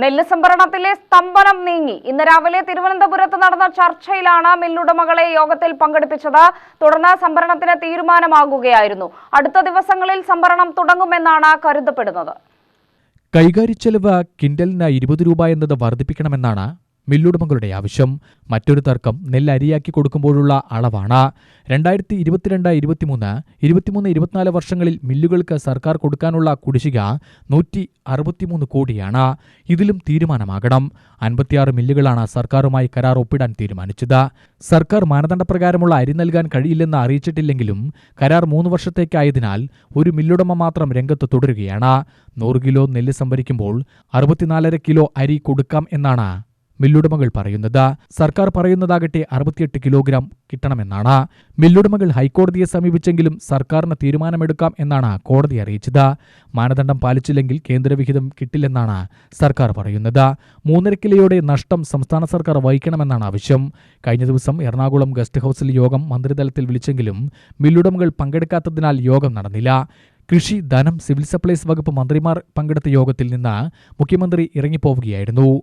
നെല്ല് സംഭരണത്തിലെ സ്തംഭനം നീങ്ങി. ഇന്ന് രാവിലെ തിരുവനന്തപുരത്ത് നടന്ന ചർച്ചയിലാണ് മില്ലുടമകളെ യോഗത്തിൽ പങ്കെടുപ്പിച്ചത്. തുടർന്ന് സംഭരണത്തിന് തീരുമാനമാകുകയായിരുന്നു. അടുത്ത ദിവസങ്ങളിൽ സംഭരണം തുടങ്ങുമെന്നാണ് കരുതപ്പെടുന്നത്. കൈകാര്യച്ചെലവ് കിൻഡലിന് ഇരുപത് രൂപ എന്നത് വർദ്ധിപ്പിക്കണമെന്നാണ് മില്ലുടമകളുടെ ആവശ്യം. മറ്റൊരു തർക്കം നെല്ല് അരിയാക്കി കൊടുക്കുമ്പോഴുള്ള അളവാണ്. രണ്ടായിരത്തി ഇരുപത്തിരണ്ട് ഇരുപത്തിമൂന്ന് ഇരുപത്തിമൂന്ന് ഇരുപത്തിനാല് വർഷങ്ങളിൽ മില്ലുകൾക്ക് സർക്കാർ കൊടുക്കാനുള്ള കുടിശ്ശിക നൂറ്റി അറുപത്തിമൂന്ന് കോടിയാണ്. ഇതിലും തീരുമാനമാകണം. അൻപത്തിയാറ് മില്ലുകളാണ് സർക്കാരുമായി കരാർ ഒപ്പിടാൻ തീരുമാനിച്ചത്. സർക്കാർ മാനദണ്ഡപ്രകാരമുള്ള അരി നൽകാൻ കഴിയില്ലെന്ന് അറിയിച്ചിട്ടില്ലെങ്കിലും കരാർ മൂന്ന് വർഷത്തേക്കായതിനാൽ ഒരു മില്ലുടമ മാത്രം രംഗത്ത് തുടരുകയാണ്. നൂറ് കിലോ നെല്ല് സംഭരിക്കുമ്പോൾ അറുപത്തിനാലര കിലോ അരി കൊടുക്കാം എന്നാണ് മില്ലുടമകൾ പറയുന്നത്. സർക്കാർ പറയുന്നതാകട്ടെ അറുപത്തിയെട്ട് കിലോഗ്രാം കിട്ടണമെന്നാണ്. മില്ലുടമകൾ ഹൈക്കോടതിയെ സമീപിച്ചെങ്കിലും സർക്കാരിന് തീരുമാനമെടുക്കാം എന്നാണ് കോടതി അറിയിച്ചത്. മാനദണ്ഡം പാലിച്ചില്ലെങ്കിൽ കേന്ദ്രവിഹിതം കിട്ടില്ലെന്നാണ് സർക്കാർ പറയുന്നത്. മൂന്നര കിലോയുടെ നഷ്ടം സംസ്ഥാന സർക്കാർ വഹിക്കണമെന്നാണ് ആവശ്യം. കഴിഞ്ഞ ദിവസം എറണാകുളം ഗസ്റ്റ് ഹൌസിൽ യോഗം മന്ത്രിതലത്തിൽ വിളിച്ചെങ്കിലും മില്ലുടമകൾ പങ്കെടുക്കാത്തതിനാൽ യോഗം നടന്നില്ല. കൃഷി ധനം സിവിൽ സപ്ലൈസ് വകുപ്പ് മന്ത്രിമാർ പങ്കെടുത്ത യോഗത്തിൽ നിന്ന് മുഖ്യമന്ത്രി ഇറങ്ങിപ്പോവുകയായിരുന്നു.